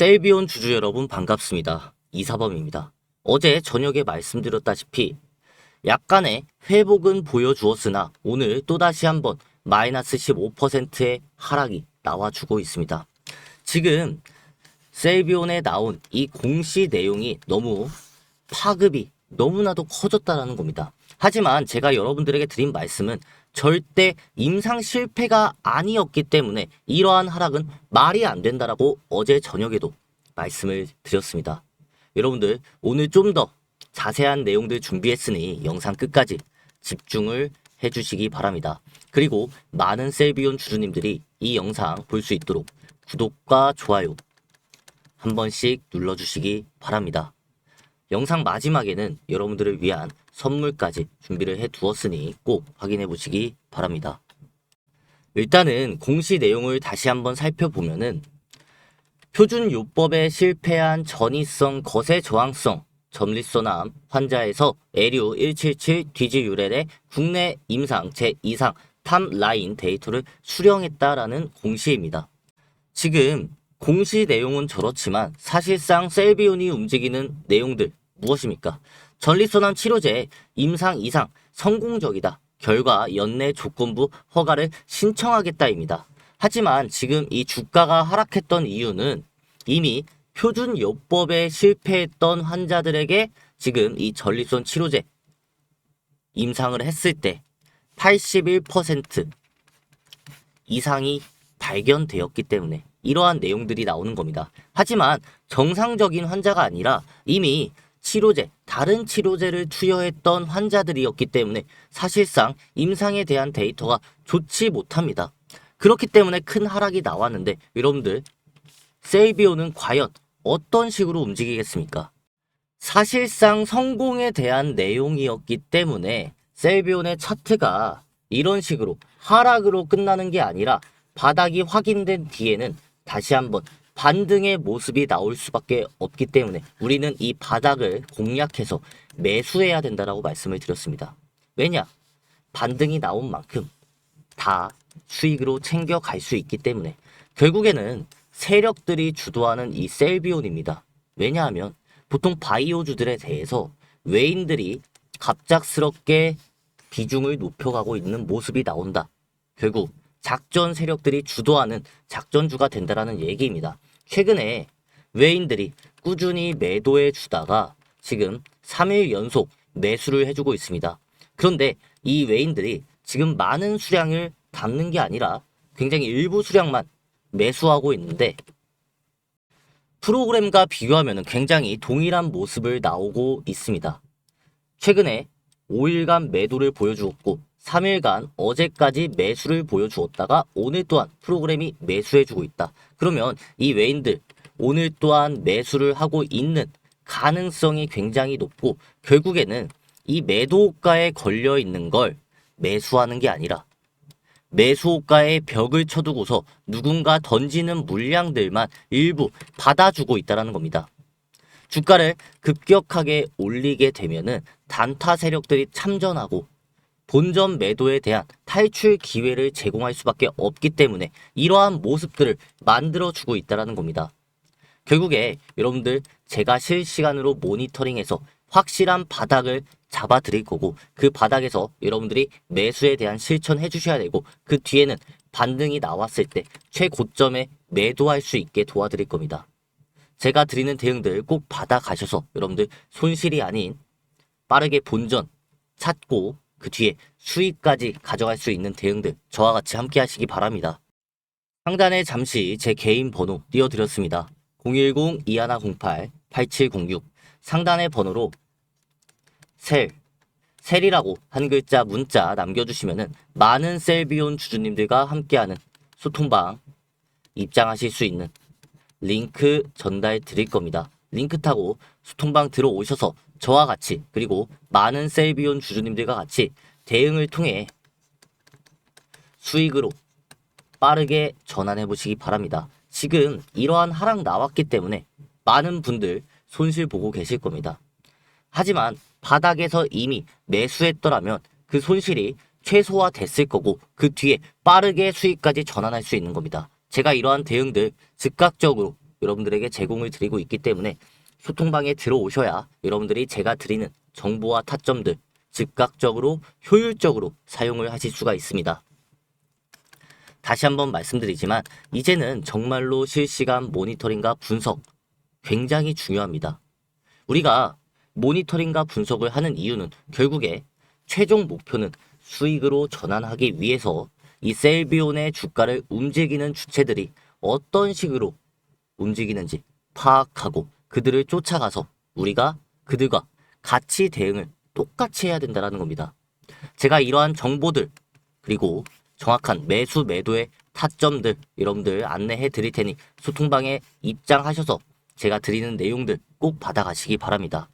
셀비온 주주 여러분 반갑습니다. 이사범입니다. 어제 저녁에 말씀드렸다시피 약간의 회복은 보여주었으나 오늘 또다시 한번 마이너스 15%의 하락이 나와주고 있습니다. 지금 셀비온에 나온 이 공시 내용이 너무 파급이 너무나도 커졌다라는 겁니다. 하지만 제가 여러분들에게 드린 말씀은 절대 임상 실패가 아니었기 때문에 이러한 하락은 말이 안 된다라고 어제 저녁에도 말씀을 드렸습니다. 여러분들 오늘 좀 더 자세한 내용들 준비했으니 영상 끝까지 집중을 해주시기 바랍니다. 그리고 많은 셀비온 주주님들이 이 영상 볼 수 있도록 구독과 좋아요 한 번씩 눌러주시기 바랍니다. 영상 마지막에는 여러분들을 위한 선물까지 준비를 해 두었으니 꼭 확인해 보시기 바랍니다. 일단은 공시 내용을 다시 한번 살펴보면은 표준 요법에 실패한 전이성 거세 저항성 점리소남 환자에서 에류 177 뒤지 유렐의 국내 임상 제2상 탐 라인 데이터를 수령했다라는 공시입니다. 지금 공시 내용은 저렇지만 사실상 셀비온이 움직이는 내용들 무엇입니까? 전리선암 치료제 임상 이상 성공적이다. 결과 연내 조건부 허가를 신청하겠다입니다. 하지만 지금 이 주가가 하락했던 이유는 이미 표준 요법에 실패했던 환자들에게 지금 이 전립선 치료제 임상을 했을 때 81% 이상이 발견되었기 때문에 이러한 내용들이 나오는 겁니다. 하지만 정상적인 환자가 아니라 이미 치료제, 다른 치료제를 투여했던 환자들이었기 때문에 사실상 임상에 대한 데이터가 좋지 못합니다. 그렇기 때문에 큰 하락이 나왔는데 여러분들 세이비오는 과연 어떤 식으로 움직이겠습니까? 사실상 성공에 대한 내용이었기 때문에 셀비온의 차트가 이런 식으로 하락으로 끝나는 게 아니라 바닥이 확인된 뒤에는 다시 한번 반등의 모습이 나올 수밖에 없기 때문에 우리는 이 바닥을 공략해서 매수해야 된다라고 말씀을 드렸습니다. 왜냐? 반등이 나온 만큼 다 수익으로 챙겨갈 수 있기 때문에 결국에는 세력들이 주도하는 이 셀비온입니다. 왜냐하면 보통 바이오주들에 대해서 외인들이 갑작스럽게 비중을 높여가고 있는 모습이 나온다. 결국 작전 세력들이 주도하는 작전주가 된다라는 얘기입니다. 최근에 외인들이 꾸준히 매도해 주다가 지금 3일 연속 매수를 해주고 있습니다. 그런데 이 외인들이 지금 많은 수량을 담는 게 아니라 굉장히 일부 수량만 매수하고 있는데 프로그램과 비교하면 굉장히 동일한 모습을 나오고 있습니다. 최근에 5일간 매도를 보여주었고 3일간 어제까지 매수를 보여주었다가 오늘 또한 프로그램이 매수해주고 있다. 그러면 이 외인들 오늘 또한 매수를 하고 있는 가능성이 굉장히 높고 결국에는 이 매도가에 걸려 있는 걸 매수하는 게 아니라 매수호가에 벽을 쳐두고서 누군가 던지는 물량들만 일부 받아주고 있다는 겁니다. 주가를 급격하게 올리게 되면은 단타 세력들이 참전하고 본전 매도에 대한 탈출 기회를 제공할 수밖에 없기 때문에 이러한 모습들을 만들어주고 있다는 겁니다. 결국에 여러분들 제가 실시간으로 모니터링해서 확실한 바닥을 잡아 드릴 거고 그 바닥에서 여러분들이 매수에 대한 실천해 주셔야 되고 그 뒤에는 반등이 나왔을 때 최고점에 매도할 수 있게 도와드릴 겁니다. 제가 드리는 대응들 꼭 받아 가셔서 여러분들 손실이 아닌 빠르게 본전 찾고 그 뒤에 수익까지 가져갈 수 있는 대응들 저와 같이 함께 하시기 바랍니다. 상단에 잠시 제 개인 번호 띄워드렸습니다. 010-2108-8706 상단의 번호로 셀, 셀이라고 한 글자 문자 남겨주시면은 많은 셀비온 주주님들과 함께하는 소통방 입장하실 수 있는 링크 전달 드릴 겁니다. 링크 타고 소통방 들어오셔서 저와 같이 그리고 많은 셀비온 주주님들과 같이 대응을 통해 수익으로 빠르게 전환해 보시기 바랍니다. 지금 이러한 하락 나왔기 때문에 많은 분들 손실 보고 계실 겁니다. 하지만 바닥에서 이미 매수했더라면 그 손실이 최소화 됐을 거고 그 뒤에 빠르게 수익까지 전환할 수 있는 겁니다. 제가 이러한 대응들 즉각적으로 여러분들에게 제공을 드리고 있기 때문에 소통방에 들어오셔야 여러분들이 제가 드리는 정보와 타점들 즉각적으로 효율적으로 사용을 하실 수가 있습니다. 다시 한번 말씀드리지만 이제는 정말로 실시간 모니터링과 분석 굉장히 중요합니다. 우리가 모니터링과 분석을 하는 이유는 결국에 최종 목표는 수익으로 전환하기 위해서 이 셀비온의 주가를 움직이는 주체들이 어떤 식으로 움직이는지 파악하고 그들을 쫓아가서 우리가 그들과 같이 대응을 똑같이 해야 된다는 겁니다. 제가 이러한 정보들 그리고 정확한 매수 매도의 타점들 여러분들 안내해 드릴 테니 소통방에 입장하셔서 제가 드리는 내용들 꼭 받아가시기 바랍니다.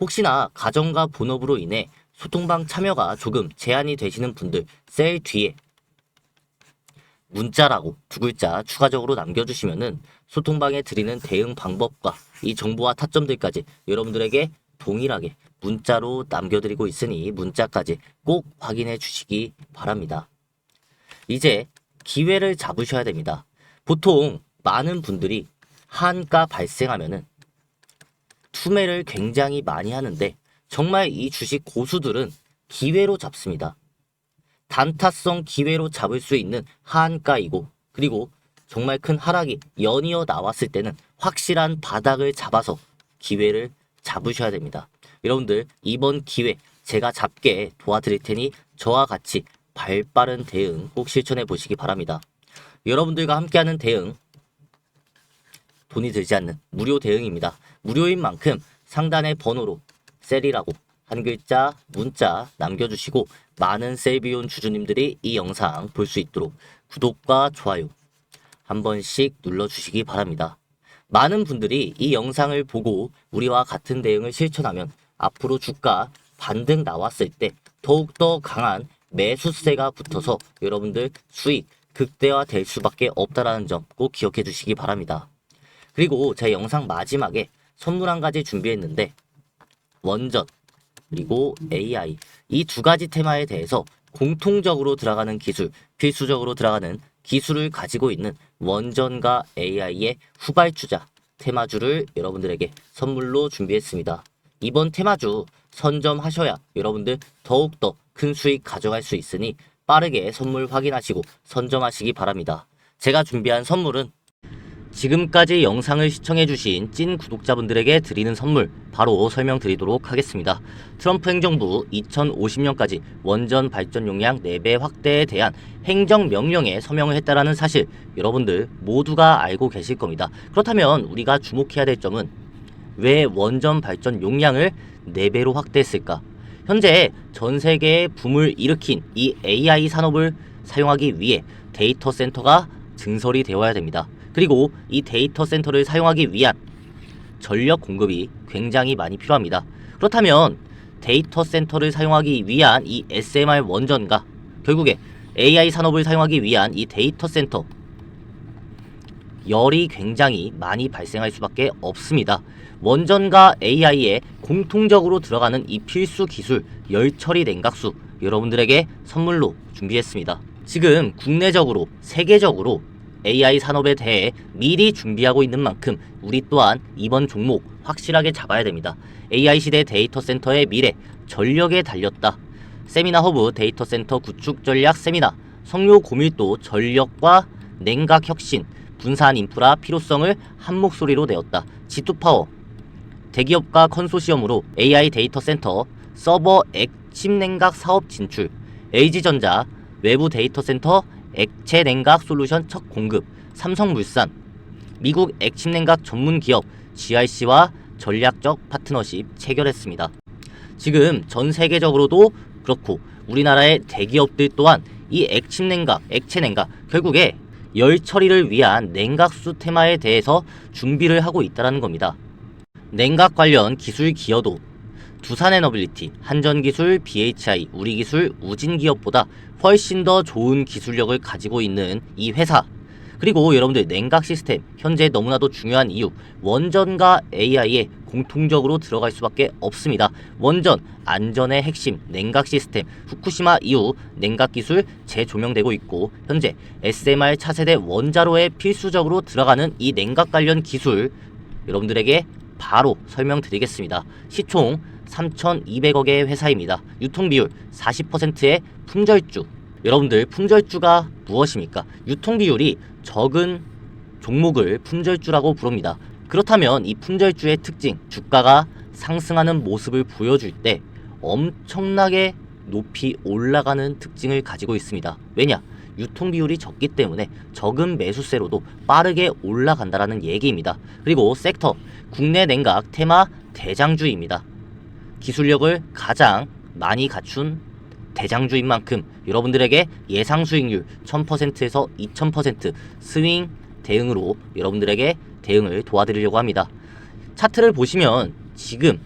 혹시나 가정과 본업으로 인해 소통방 참여가 조금 제한이 되시는 분들 셀 뒤에 문자라고 두 글자 추가적으로 남겨주시면은 소통방에 드리는 대응 방법과 이 정보와 타점들까지 여러분들에게 동일하게 문자로 남겨드리고 있으니 문자까지 꼭 확인해 주시기 바랍니다. 이제 기회를 잡으셔야 됩니다. 보통 많은 분들이 한가 발생하면은 투매를 굉장히 많이 하는데 정말 이 주식 고수들은 기회로 잡습니다. 단타성 기회로 잡을 수 있는 한가이고 그리고 정말 큰 하락이 연이어 나왔을 때는 확실한 바닥을 잡아서 기회를 잡으셔야 됩니다. 여러분들 이번 기회 제가 잡게 도와드릴 테니 저와 같이 발빠른 대응 꼭 실천해 보시기 바랍니다. 여러분들과 함께하는 대응 돈이 들지 않는 무료 대응입니다. 무료인 만큼 상단의 번호로 셀이라고 한 글자 문자 남겨주시고 많은 셀비온 주주님들이 이 영상 볼 수 있도록 구독과 좋아요 한 번씩 눌러주시기 바랍니다. 많은 분들이 이 영상을 보고 우리와 같은 대응을 실천하면 앞으로 주가 반등 나왔을 때 더욱더 강한 매수세가 붙어서 여러분들 수익 극대화 될 수밖에 없다라는 점 꼭 기억해 주시기 바랍니다. 그리고 제 영상 마지막에 선물 한 가지 준비했는데 원전 그리고 AI 이 두 가지 테마에 대해서 공통적으로 들어가는 기술, 필수적으로 들어가는 기술을 가지고 있는 원전과 AI의 후발주자 테마주를 여러분들에게 선물로 준비했습니다. 이번 테마주 선점하셔야 여러분들 더욱더 큰 수익 가져갈 수 있으니 빠르게 선물 확인하시고 선점하시기 바랍니다. 제가 준비한 선물은 지금까지 영상을 시청해주신 찐 구독자분들에게 드리는 선물 바로 설명드리도록 하겠습니다. 트럼프 행정부 2050년까지 원전 발전 용량 4배 확대에 대한 행정명령에 서명을 했다라는 사실 여러분들 모두가 알고 계실 겁니다. 그렇다면 우리가 주목해야 될 점은 왜 원전 발전 용량을 4배로 확대했을까? 현재 전 세계에 붐을 일으킨 이 AI 산업을 사용하기 위해 데이터 센터가 증설이 되어야 됩니다. 그리고 이 데이터 센터를 사용하기 위한 전력 공급이 굉장히 많이 필요합니다. 그렇다면 데이터 센터를 사용하기 위한 이 SMR 원전과 결국에 AI 산업을 사용하기 위한 이 데이터 센터 열이 굉장히 많이 발생할 수밖에 없습니다. 원전과 AI에 공통적으로 들어가는 이 필수 기술 열 처리 냉각수 여러분들에게 선물로 준비했습니다. 지금 국내적으로 세계적으로 AI 산업에 대해 미리 준비하고 있는 만큼 우리 또한 이번 종목 확실하게 잡아야 됩니다. AI 시대 데이터 센터의 미래 전력에 달렸다. 세미나 허브 데이터 센터 구축 전략 세미나 성료 고밀도 전력과 냉각 혁신 분산 인프라 필요성을 한 목소리로 내었다. G2파워 대기업과 컨소시엄으로 AI 데이터 센터 서버 액침 냉각 사업 진출 LG전자 외부 데이터 센터 액체 냉각 솔루션 첫 공급 삼성물산 미국 액침 냉각 전문 기업 GRC와 전략적 파트너십 체결했습니다. 지금 전 세계적으로도 그렇고 우리나라의 대기업들 또한 이 액침 냉각, 액체 냉각 결국에 열 처리를 위한 냉각수 테마에 대해서 준비를 하고 있다는 겁니다. 냉각 관련 기술 기여도 두산에너빌리티, 한전기술, BHI, 우리기술, 우진기업보다 훨씬 더 좋은 기술력을 가지고 있는 이 회사 그리고 여러분들 냉각 시스템 현재 너무나도 중요한 이유 원전과 AI에 공통적으로 들어갈 수밖에 없습니다. 원전 안전의 핵심 냉각 시스템 후쿠시마 이후 냉각 기술 재조명되고 있고 현재 SMR 차세대 원자로에 필수적으로 들어가는 이 냉각 관련 기술 여러분들에게 바로 설명드리겠습니다. 시총 3,200억의 회사입니다. 유통 비율 40%의 품절주. 여러분들 품절주가 무엇입니까? 유통 비율이 적은 종목을 품절주라고 부릅니다. 그렇다면 이 품절주의 특징, 주가가 상승하는 모습을 보여줄 때 엄청나게 높이 올라가는 특징을 가지고 있습니다. 왜냐? 유통 비율이 적기 때문에 적은 매수세로도 빠르게 올라간다라는 얘기입니다. 그리고 섹터 국내 냉각 테마 대장주입니다. 기술력을 가장 많이 갖춘 대장주인 만큼 여러분들에게 예상 수익률 1000%에서 2000% 스윙 대응으로 여러분들에게 대응을 도와드리려고 합니다. 차트를 보시면 지금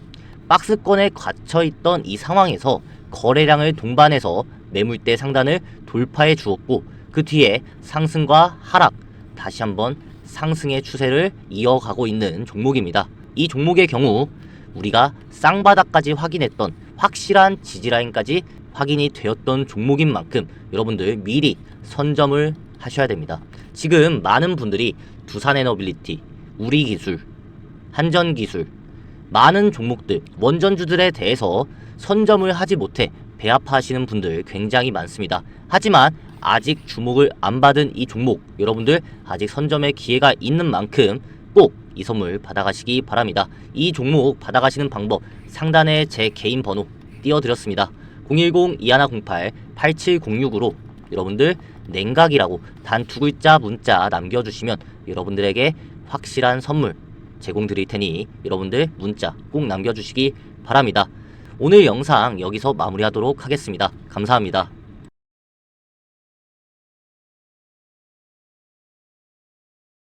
박스권에 갇혀 있던 이 상황에서 거래량을 동반해서 매물대 상단을 돌파해 주었고 그 뒤에 상승과 하락 다시 한번 상승의 추세를 이어가고 있는 종목입니다. 이 종목의 경우 우리가 쌍바닥까지 확인했던 확실한 지지라인까지 확인이 되었던 종목인 만큼 여러분들 미리 선점을 하셔야 됩니다. 지금 많은 분들이 두산에너빌리티, 우리기술, 한전기술, 많은 종목들, 원전주들에 대해서 선점을 하지 못해 배아파하시는 분들 굉장히 많습니다. 하지만 아직 주목을 안 받은 이 종목, 여러분들 아직 선점의 기회가 있는 만큼 꼭 이 선물 받아가시기 바랍니다. 이 종목 받아가시는 방법 상단에 제 개인 번호 띄워드렸습니다. 010-2108-8706으로 여러분들 냉각이라고 단 두 글자 문자 남겨주시면 여러분들에게 확실한 선물 제공드릴 테니 여러분들 문자 꼭 남겨주시기 바랍니다. 오늘 영상 여기서 마무리하도록 하겠습니다. 감사합니다.